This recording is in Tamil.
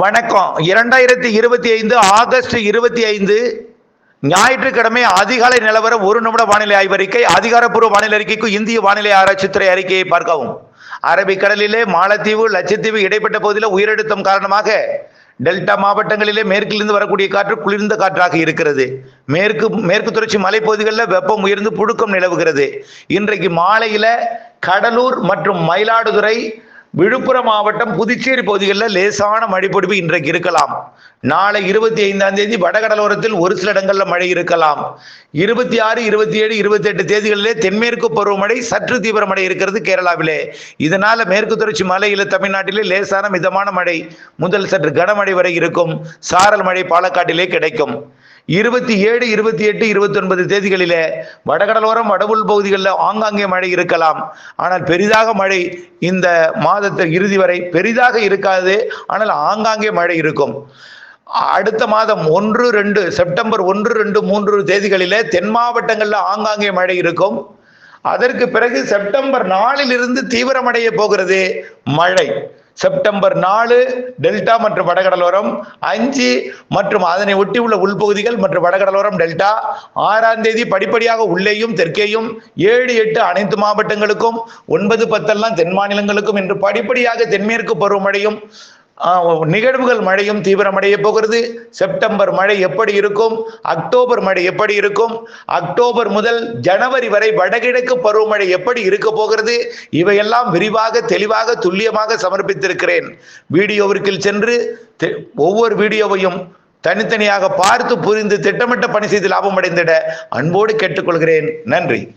வணக்கம். இரண்டாயிரத்தி இருபத்தி ஐந்து ஆகஸ்ட் இருபத்தி ஐந்து ஞாயிற்றுக்கிழமை அதிகாலை நிலவரம் ஒரு நிமிட வானிலை ஆய்வறிக்கை அதிகாரப்பூர்வ வானிலை அறிக்கைக்கு இந்திய வானிலை ஆராய்ச்சித்துறை அறிக்கையை பார்க்கவும். அரபிக்கடலிலே மாலத்தீவு லட்சத்தீவு இடைப்பட்ட பகுதியில் உயரழுத்தம் காரணமாக டெல்டா மாவட்டங்களிலே மேற்கிலிருந்து வரக்கூடிய காற்று குளிர்ந்த காற்றாக இருக்கிறது. மேற்கு மேற்கு தொடர்ச்சி மலைப்பகுதிகளில் வெப்பம் உயர்ந்து புழுக்கம் நிலவுகிறது. இன்றைக்கு மாலையில கடலூர் மற்றும் மயிலாடுதுறை விழுப்புரம் மாவட்டம் புதுச்சேரி பகுதிகளில் லேசான மழைப்பொழிவு இன்றைக்கு இருக்கலாம். நாளை இருபத்தி ஐந்தாம் தேதி வடகடலோரத்தில் ஒரு சில இடங்களில் மழை இருக்கலாம். இருபத்தி ஆறு இருபத்தி ஏழு இருபத்தி எட்டு தேதிகளிலே தென்மேற்கு பருவமழை சற்று தீவிரமடை இருக்கிறது கேரளாவிலே. இதனால மேற்கு தொடர்ச்சி மலையில தமிழ்நாட்டிலே லேசான மிதமான மழை முதல் சற்று கனமழை வரை இருக்கும். சாரல் மழை பாலக்காட்டிலே கிடைக்கும். இருபத்தி ஏழு இருபத்தி எட்டு இருபத்தி ஒன்பது தேதிகளில வடகடலோரம் வடவுள் பகுதிகளில் ஆங்காங்கே மழை இருக்கலாம். ஆனால் பெரிதாக மழை இந்த மாதத்தில் இறுதி வரை பெரிதாக இருக்காது. ஆனால் ஆங்காங்கே மழை இருக்கும். அடுத்த மாதம் ஒன்று ரெண்டு செப்டம்பர் ஒன்று ரெண்டு மூன்று தேதிகளில தென் மாவட்டங்களில் ஆங்காங்கே மழை இருக்கும். அதற்கு பிறகு செப்டம்பர் நாலிலிருந்து தீவிரமடைய போகிறது மழை. செப்டம்பர் நாலு டெல்டா மற்றும் வடகடலோரம். அஞ்சு மற்றும் அதனை ஒட்டி உள்ள உள்பகுதிகள் மற்றும் வடகடலோரம் டெல்டா. ஆறாம் தேதி படிப்படியாக உள்ளேயும் தெற்கேயும். ஏழு எட்டு அனைத்து மாவட்டங்களுக்கும் ஒன்பது பத்தெல்லாம் தென் மாநிலங்களுக்கும் என்று படிப்படியாக தென்மேற்கு பருவமழையும் நிகழ்வுகள் மழையும் தீவிரமடைய போகிறது. செப்டம்பர் மழை எப்படி இருக்கும்? அக்டோபர் மழை எப்படி இருக்கும்? அக்டோபர் முதல் ஜனவரி வரை வடகிழக்கு பருவமழை எப்படி இருக்க போகிறது? இவையெல்லாம் விரிவாக தெளிவாக துல்லியமாக சமர்ப்பித்திருக்கிறேன். வீடியோவிற்கு சென்று தெ- ஒவ்வொரு வீடியோவையும் தனித்தனியாக பார்த்து புரிந்து திட்டமிட்ட பணி செய்து லாபம் அடைந்திட அன்போடு கேட்டுக்கொள்கிறேன். நன்றி.